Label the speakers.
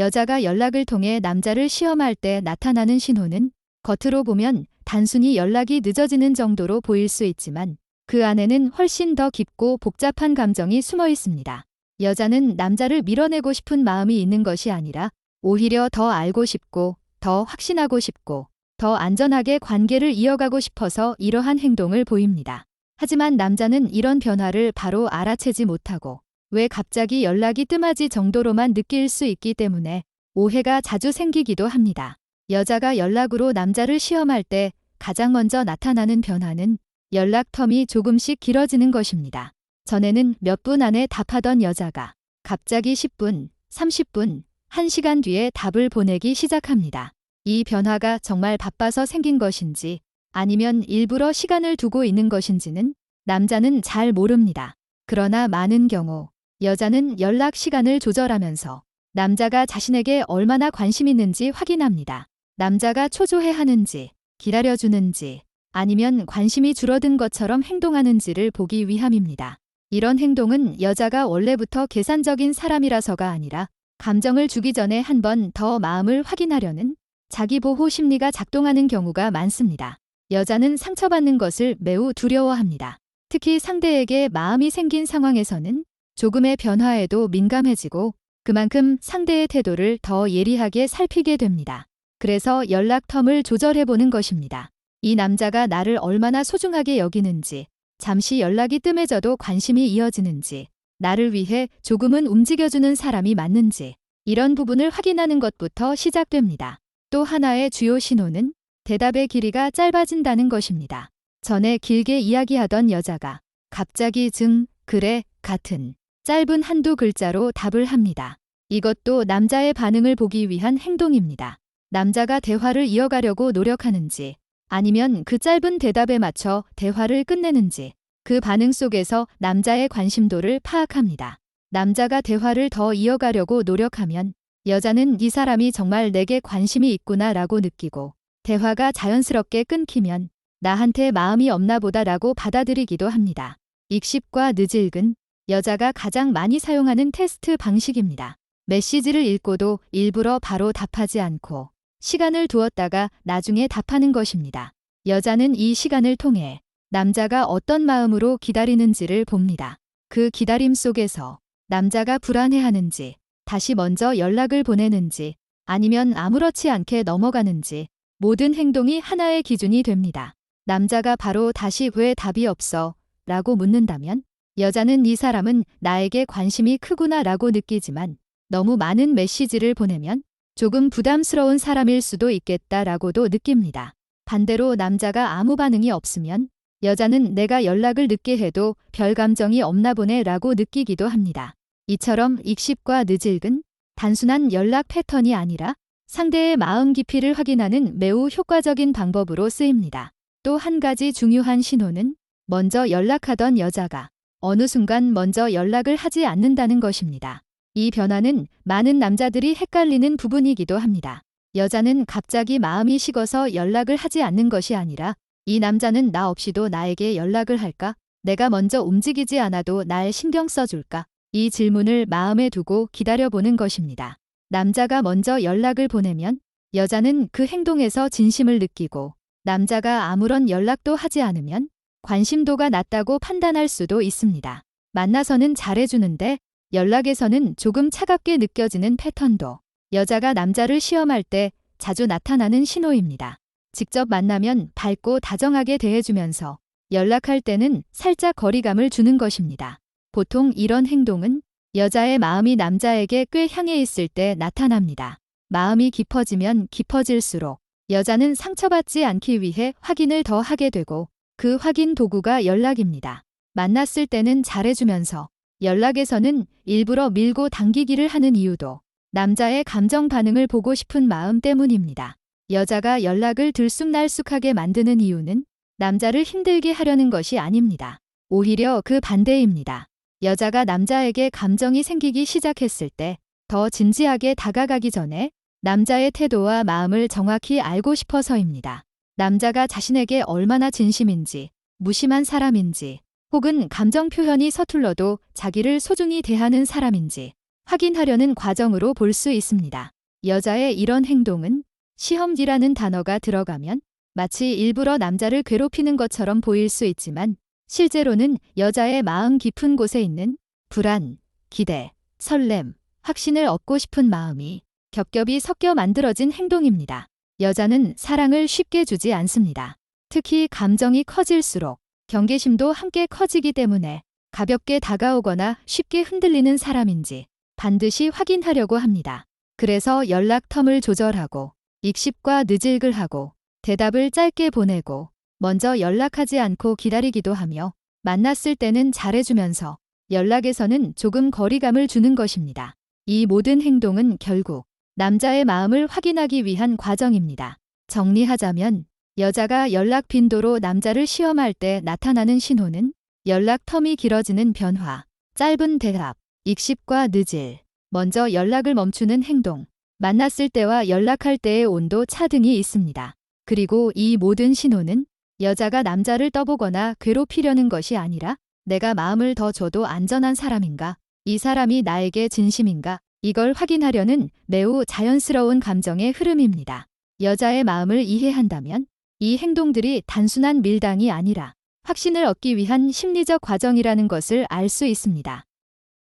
Speaker 1: 여자가 연락을 통해 남자를 시험할 때 나타나는 신호는 겉으로 보면 단순히 연락이 늦어지는 정도로 보일 수 있지만 그 안에는 훨씬 더 깊고 복잡한 감정이 숨어 있습니다. 여자는 남자를 밀어내고 싶은 마음이 있는 것이 아니라 오히려 더 알고 싶고 더 확신하고 싶고 더 안전하게 관계를 이어가고 싶어서 이러한 행동을 보입니다. 하지만 남자는 이런 변화를 바로 알아채지 못하고 왜 갑자기 연락이 뜸하지 정도로만 느낄 수 있기 때문에 오해가 자주 생기기도 합니다. 여자가 연락으로 남자를 시험할 때 가장 먼저 나타나는 변화는 연락 텀이 조금씩 길어지는 것입니다. 전에는 몇 분 안에 답하던 여자가 갑자기 10분, 30분, 1시간 뒤에 답을 보내기 시작합니다. 이 변화가 정말 바빠서 생긴 것인지 아니면 일부러 시간을 두고 있는 것인지는 남자는 잘 모릅니다. 그러나 많은 경우 여자는 연락 시간을 조절하면서 남자가 자신에게 얼마나 관심 있는지 확인합니다. 남자가 초조해 하는지, 기다려주는지, 아니면 관심이 줄어든 것처럼 행동하는지를 보기 위함입니다. 이런 행동은 여자가 원래부터 계산적인 사람이라서가 아니라 감정을 주기 전에 한 번 더 마음을 확인하려는 자기보호 심리가 작동하는 경우가 많습니다. 여자는 상처받는 것을 매우 두려워합니다. 특히 상대에게 마음이 생긴 상황에서는 조금의 변화에도 민감해지고 그만큼 상대의 태도를 더 예리하게 살피게 됩니다. 그래서 연락 텀을 조절해보는 것입니다. 이 남자가 나를 얼마나 소중하게 여기는지, 잠시 연락이 뜸해져도 관심이 이어지는지, 나를 위해 조금은 움직여주는 사람이 맞는지, 이런 부분을 확인하는 것부터 시작됩니다. 또 하나의 주요 신호는 대답의 길이가 짧아진다는 것입니다. 전에 길게 이야기하던 여자가 갑자기 증, 그래, 같은 짧은 한두 글자로 답을 합니다. 이것도 남자의 반응을 보기 위한 행동입니다. 남자가 대화를 이어가려고 노력하는지 아니면 그 짧은 대답에 맞춰 대화를 끝내는지 그 반응 속에서 남자의 관심도를 파악합니다. 남자가 대화를 더 이어가려고 노력하면 여자는 이 사람이 정말 내게 관심이 있구나 라고 느끼고 대화가 자연스럽게 끊기면 나한테 마음이 없나 보다 라고 받아들이기도 합니다. 익십과 늦을근 여자가 가장 많이 사용하는 테스트 방식입니다. 메시지를 읽고도 일부러 바로 답하지 않고 시간을 두었다가 나중에 답하는 것입니다. 여자는 이 시간을 통해 남자가 어떤 마음으로 기다리는지를 봅니다. 그 기다림 속에서 남자가 불안해하는지 다시 먼저 연락을 보내는지 아니면 아무렇지 않게 넘어가는지 모든 행동이 하나의 기준이 됩니다. 남자가 바로 다시 왜 답이 없어? 라고 묻는다면 여자는 이 사람은 나에게 관심이 크구나 라고 느끼지만 너무 많은 메시지를 보내면 조금 부담스러운 사람일 수도 있겠다라고도 느낍니다. 반대로 남자가 아무 반응이 없으면 여자는 내가 연락을 늦게 해도 별 감정이 없나 보네 라고 느끼기도 합니다. 이처럼 익십과 늦을근 단순한 연락 패턴이 아니라 상대의 마음 깊이를 확인하는 매우 효과적인 방법으로 쓰입니다. 또 한 가지 중요한 신호는 먼저 연락하던 여자가 어느 순간 먼저 연락을 하지 않는다는 것입니다. 이 변화는 많은 남자들이 헷갈리는 부분이기도 합니다. 여자는 갑자기 마음이 식어서 연락을 하지 않는 것이 아니라 이 남자는 나 없이도 나에게 연락을 할까? 내가 먼저 움직이지 않아도 날 신경 써줄까? 이 질문을 마음에 두고 기다려보는 것입니다. 남자가 먼저 연락을 보내면 여자는 그 행동에서 진심을 느끼고 남자가 아무런 연락도 하지 않으면 관심도가 낮다고 판단할 수도 있습니다. 만나서는 잘해주는데 연락에서는 조금 차갑게 느껴지는 패턴도 여자가 남자를 시험할 때 자주 나타나는 신호입니다. 직접 만나면 밝고 다정하게 대해주면서 연락할 때는 살짝 거리감을 주는 것입니다. 보통 이런 행동은 여자의 마음이 남자에게 꽤 향해 있을 때 나타납니다. 마음이 깊어지면 깊어질수록 여자는 상처받지 않기 위해 확인을 더 하게 되고 그 확인 도구가 연락입니다. 만났을 때는 잘해주면서 연락에서는 일부러 밀고 당기기를 하는 이유도 남자의 감정 반응을 보고 싶은 마음 때문입니다. 여자가 연락을 들쑥날쑥하게 만드는 이유는 남자를 힘들게 하려는 것이 아닙니다. 오히려 그 반대입니다. 여자가 남자에게 감정이 생기기 시작했을 때 더 진지하게 다가가기 전에 남자의 태도와 마음을 정확히 알고 싶어서입니다. 남자가 자신에게 얼마나 진심인지, 무심한 사람인지, 혹은 감정 표현이 서툴러도 자기를 소중히 대하는 사람인지 확인하려는 과정으로 볼 수 있습니다. 여자의 이런 행동은 시험지라는 단어가 들어가면 마치 일부러 남자를 괴롭히는 것처럼 보일 수 있지만 실제로는 여자의 마음 깊은 곳에 있는 불안, 기대, 설렘, 확신을 얻고 싶은 마음이 겹겹이 섞여 만들어진 행동입니다. 여자는 사랑을 쉽게 주지 않습니다. 특히 감정이 커질수록 경계심도 함께 커지기 때문에 가볍게 다가오거나 쉽게 흔들리는 사람인지 반드시 확인하려고 합니다. 그래서 연락 텀을 조절하고 익십과 늦을글 하고 대답을 짧게 보내고 먼저 연락하지 않고 기다리기도 하며 만났을 때는 잘해주면서 연락에서는 조금 거리감을 주는 것입니다. 이 모든 행동은 결국 남자의 마음을 확인하기 위한 과정입니다. 정리하자면 여자가 연락 빈도로 남자를 시험할 때 나타나는 신호는 연락 텀이 길어지는 변화, 짧은 대답, 익십과 늦을, 먼저 연락을 멈추는 행동, 만났을 때와 연락할 때의 온도 차 등이 있습니다. 그리고 이 모든 신호는 여자가 남자를 떠보거나 괴롭히려는 것이 아니라 내가 마음을 더 줘도 안전한 사람인가, 이 사람이 나에게 진심인가, 이걸 확인하려는 매우 자연스러운 감정의 흐름입니다. 여자의 마음을 이해한다면 이 행동들이 단순한 밀당이 아니라 확신을 얻기 위한 심리적 과정이라는 것을 알 수 있습니다.